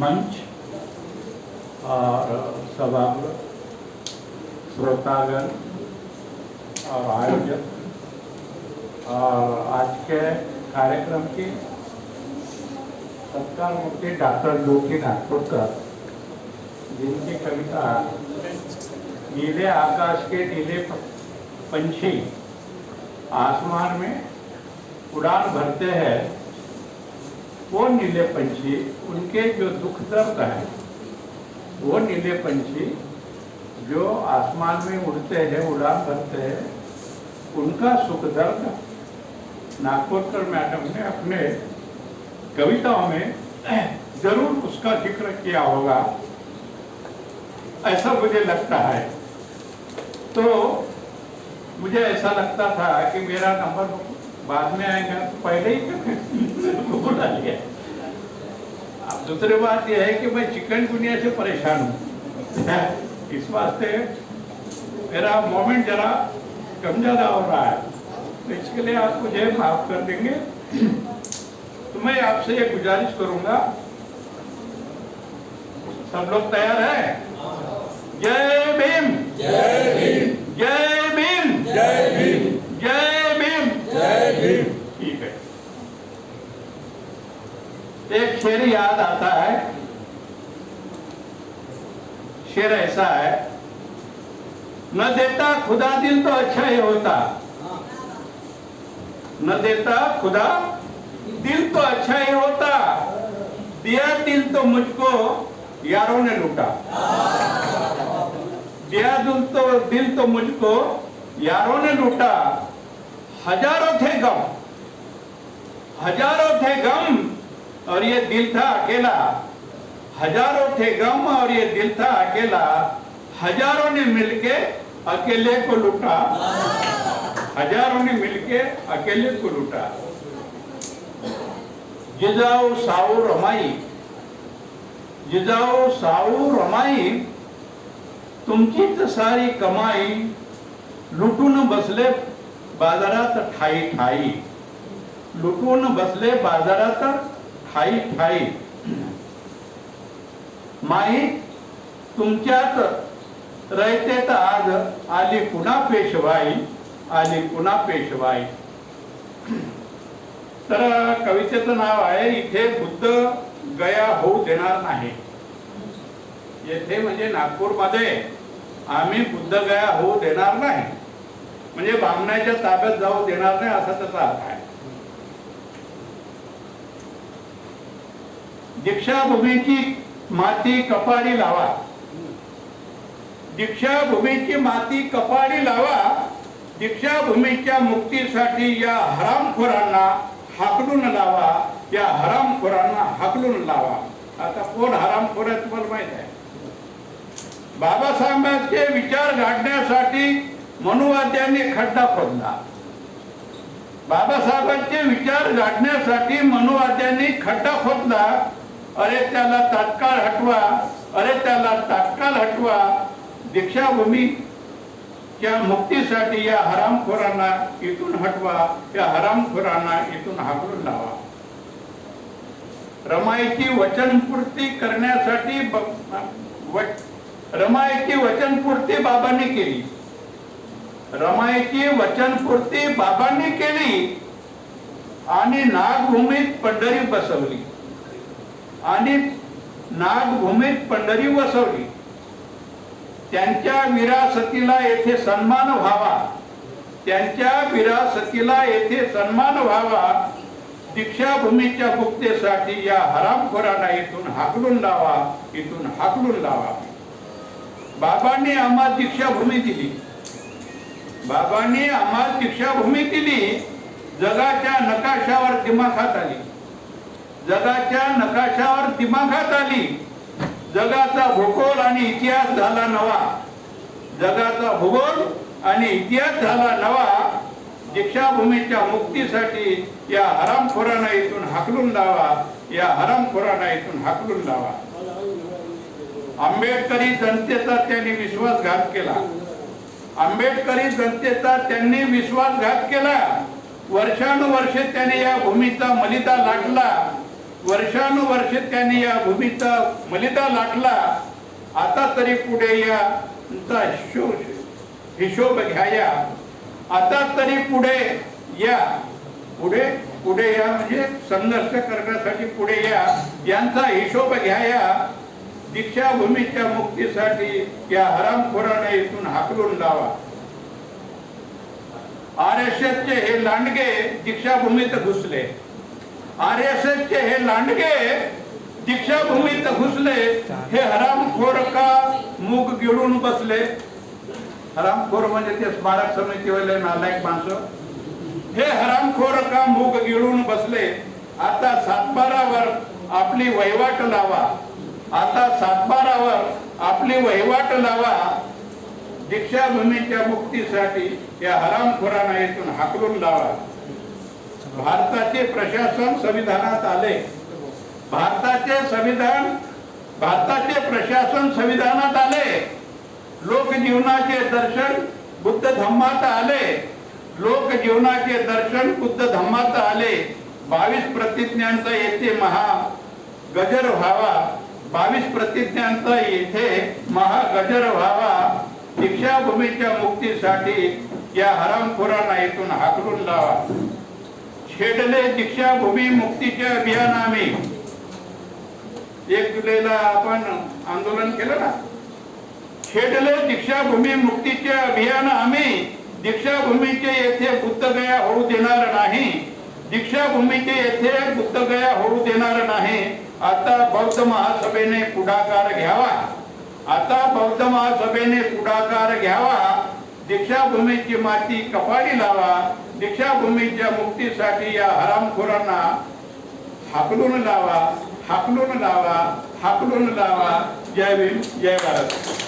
मंच, और सभागृह श्रोतागण और आयोजक, और आज के कार्यक्रम की सत्कार मुक्ति डॉक्टर ज्योति नागपुरकर जिनकी कविता नीले आकाश के नीले पंछी आसमान में उड़ान भरते हैं। वो नीले पंछी, उनके जो दुख दर्द है, वो नीले पंछी जो आसमान में उड़ते हैं, उड़ान भरते हैं, उनका सुख दर्द नागपुरकर मैडम ने अपने कविताओं में ज़रूर उसका ज़िक्र किया होगा। ऐसा मुझे लगता है। तो मुझे ऐसा लगता था कि मेरा नंबर बाद में आएगा, पहले ही तो लिया अब दूसरी बात यह है कि मैं चिकन गुनिया से परेशान हूँ। इस वास्ते मेरा मोमेंट जरा कम ज़्यादा हो रहा है। तो इसके लिए आप मुझे माफ़ कर देंगे। तो मैं आपसे ये गुजारिश करूँगा। सब लोग तैयार है? शेर याद आता है। शेर ऐसा है, न देता खुदा दिल तो अच्छा ही होता। न देता खुदा दिल तो अच्छा ही होता। दिया दिल तो मुझको यारों ने लूटा। दिया दिल तो दिल तो मुझको यारों ने लूटा। हज़ारों थे गम, हज़ारों थे गम और ये दिल था अकेला। हज़ारों थे गम और ये दिल था अकेला। हज़ारों ने मिलके अकेले को लूटा। हज़ारों ने मिलके अकेले को लूटा। जिजाऊ साऊ रमाई। जिजाऊ साऊ रमाई। तुमचीच सारी कमाई। लुटून बसले बाजारात ठाई ठाई। लुटून बसले बाजारात ठाई ठाई माई तुमच्यात रयते तर आज आली पुन्हा पेशवाई आली पुन्हा पेशवाई. तर कवितेचं नाव आहे इथे बुद्ध गया होऊ देणार नाही. येथे म्हणजे नागपूरमध्ये आम्ही बुद्ध गया होऊ देणार नाही. म्हणजे बामणाच्या ताब्यात जाऊ देणार नाही असा त्याचा अर्थ आहे. दीक्षाभूमीची माती कपाडी लावा. दीक्षाभूमीची माती कपाडी लावा. दीक्षाभूमीच्या मुक्तीसाठी या हरामखोरांना हाकलून लावा. या हरामखोरांना हाकलून लावा. आता कोण हरामखोर आहे तुम्हाला माहीत आहे? बाबासाहेबांचे विचार गाडण्यासाठी मनुवाद्यांनी खड्डा खोदला. बाबासाहेबांचे विचार गाडण्यासाठी मनुवाद्यांनी खड्डा खोदला. अरे त्याला तात्काळ हटवा. अरे त्याला तात्काळ हटवा. दीक्षाभूमीच्या मुक्तीसाठी या हरामखोरांना इथून हटवा. या हरामखोरांना इथून हाकलून लावा. रमाईची वचनपूर्ती करण्यासाठी रमायची रमाईची वचनपूर्ती बाबांनी केली. रमाईची वचनपूर्ती बाबांनी केली आणि नागभूमीत पंढरी बसवली. आणि नागभूमीत पंढरी वसवली. त्यांच्या विरासतीला येथे सन्मान व्हावा. त्यांच्या विरासतीला येथे सन्मान व्हावा. दीक्षाभूमीच्या मुक्तेसाठी या हरामखोरांना इथून हाकलून लावा इथून हाकलून लावा. बाबांनी आम्हाला दीक्षाभूमी दिली. बाबांनी आम्हाला दीक्षाभूमी दिली. जगाच्या नकाशावर दिमाखात आली. जगाच्या नकाशावर दिमागात आली. जगाचा भूगोल आणि इतिहास झाला नवा. जगाचा भूगोल आणि इतिहास झाला नवा. दीक्षाभूमीच्या मुक्तीसाठी या हरामखोरांना इथून हाकलून लावा. या हरामखोरांना इथून हाकलून लावा. आंबेडकरी जनतेचा त्यांनी विश्वासघात केला. आंबेडकरी जनतेचा त्यांनी विश्वासघात केला. वर्षानुवर्षे त्याने या भूमीचा मलिदा लाटला. वर्षानुवर्ष त्यांनी या भूमीचा मलिदा लाटला. आता तरी पुढे या हिशोब घ्याया. आता तरी पुढे या. पुढे पुढे या म्हणजे संघर्ष करण्यासाठी पुढे या. यांचा हिशोब घ्याया. दीक्षाभूमीच्या मुक्तीसाठी या हरामखोराने इथून हाकलून लावा. आर एस चे हे लांडगे दीक्षाभूमीत घुसले. आर एस चे हे लांडगे दीक्षाभूमीत घुसले हे हरामखोर का मूग गिळून बसले? हरामखोर म्हणजे ते स्मारक समितीवाले नालायक माणसं. हे हरामखोर का मूग गिळून बसले? आता सातबारावर आपली वहिवाट लावा. आता सातबारावर आपली वहिवाट लावा. दीक्षाभूमीच्या मुक्तीसाठी या हरामखोरांना इथून हाकलून लावा. भारताचे प्रशासन संविधानात आले. भारताचे संविधान भारताचे प्रशासन संविधानात आले. लोकजीवनाचे दर्शन बुद्ध धम्मात आले. लोकजीवनाचे दर्शन बुद्ध धम्मात आले. बावीस प्रतिज्ञांचा येथे महा गजर व्हावा. बावीस प्रतिज्ञांचा येथे महागजर व्हावा. दीक्षाभूमीच्या मुक्तीसाठी या हरामखोरांना इथून हाकलून लावा. छेडले दीक्षाभूमी मुक्तीचे अभियान आम्ही एक जुलैला आपण आंदोलन केलं ना? छेडले दीक्षाभूमी मुक्तीचे अभियान आम्ही दीक्षाभूमीचे येथे बुद्धगया होऊ देणार नाही. दीक्षाभूमीचे येथे बुद्धगया होऊ देणार नाही. आता बौद्ध महासभेने पुढाकार घ्यावा. आता बौद्ध महासभेने पुढाकार घ्यावा. दीक्षाभूमीची माती कपाळी लावा दीक्षाभूमीच्या मुक्तीसाठी या हरामखोरांना हाकलून लावा हाकलून लावा हाकलून लावा. जय भीम जय भारत.